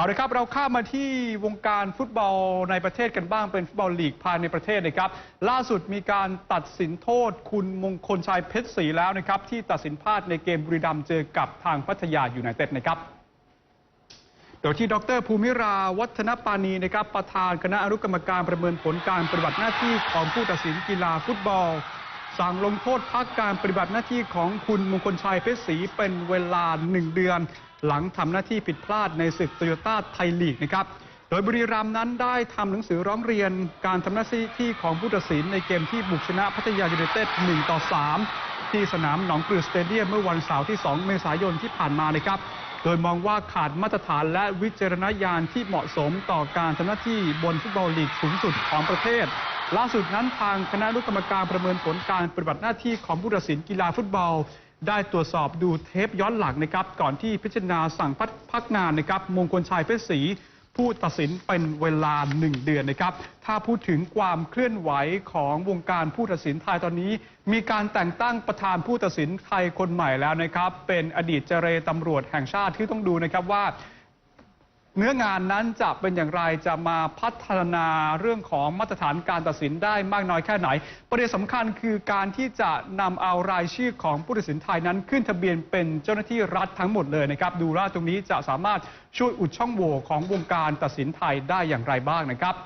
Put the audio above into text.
เอาละครับเราข้ามมาที่วงการฟุตบอลในประเทศกันบ้างเป็นฟุตบอลลีกภายในประเทศนะครับ ล่าสุดมีการตัดสินโทษคุณมงคลชัยเพชรศรีแล้วนะครับ ที่ตัดสินพลาดในเกมบุรีรัมย์เจอกับทางพัทยาอยูไนเต็ดนะครับ โดยที่ดรภูมิราวัฒนปานีนะครับประธานคณะอนุกรรมการประเมินผลการปฏิบัติหน้าที่ของผู้ตัดสินกีฬาฟุตบอล สั่งลงโทษพักการปฏิบัติหน้าที่ของคุณมงคลชัยเพชรศรีเป็นเวลาหนึ่งเดือน หลังทำหน้าที่ผิดพลาดในศึกโตโยต้าไทยลีกนะครับโดยบุรีรัมย์นั้นได้ทำหนังสือร้องเรียนการทำหน้าที่ของผู้ตัดสินในเกมที่บุกชนะพัทยายูไนเต็ด1ต่อ 3 ที่สนามหนองปลือสเตเดียมเมื่อวันเสาร์ที่ 2 เมษายนที่ผ่านมานะครับ โดยมองว่าขาดมาตรฐานและวิจารณญาณที่เหมาะสมต่อการทำหน้าที่บนฟุตบอลลีกสูงสุดของประเทศ ล่าสุดนั้นทางคณะอนุกรรมการประเมินผลการปฏิบัติหน้าที่ของผู้ตัดสินกีฬาฟุตบอล ได้ตรวจสอบดูเทปย้อนหลังนะครับ ก่อนที่พิจารณาสั่งพักพักงานนะครับมงคลชัยเพชรศรีผู้ตัดสินเป็นเวลาหนึ่งเดือนนะครับ ถ้าพูดถึงความเคลื่อนไหวของวงการผู้ตัดสินไทยตอนนี้ มีการแต่งตั้งประธานผู้ตัดสินไทยคนใหม่แล้วนะครับ เป็นอดีตเจรตำรวจแห่งชาติที่ต้องดูนะครับว่า เนื้องานนั้นจะเป็นอย่างไรจะมาพัฒนาเรื่องของมาตรฐานการตัดสินได้มากน้อยแค่ไหน ประเด็นสำคัญคือการที่จะนำเอารายชื่อของผู้ตัดสินไทยนั้น ขึ้นทะเบียนเป็นเจ้าหน้าที่รัฐทั้งหมดเลยนะครับดูว่าตรงนี้จะสามารถช่วยอุดช่องโหว่ของวงการตัดสินไทยได้อย่างไรบ้างนะครับ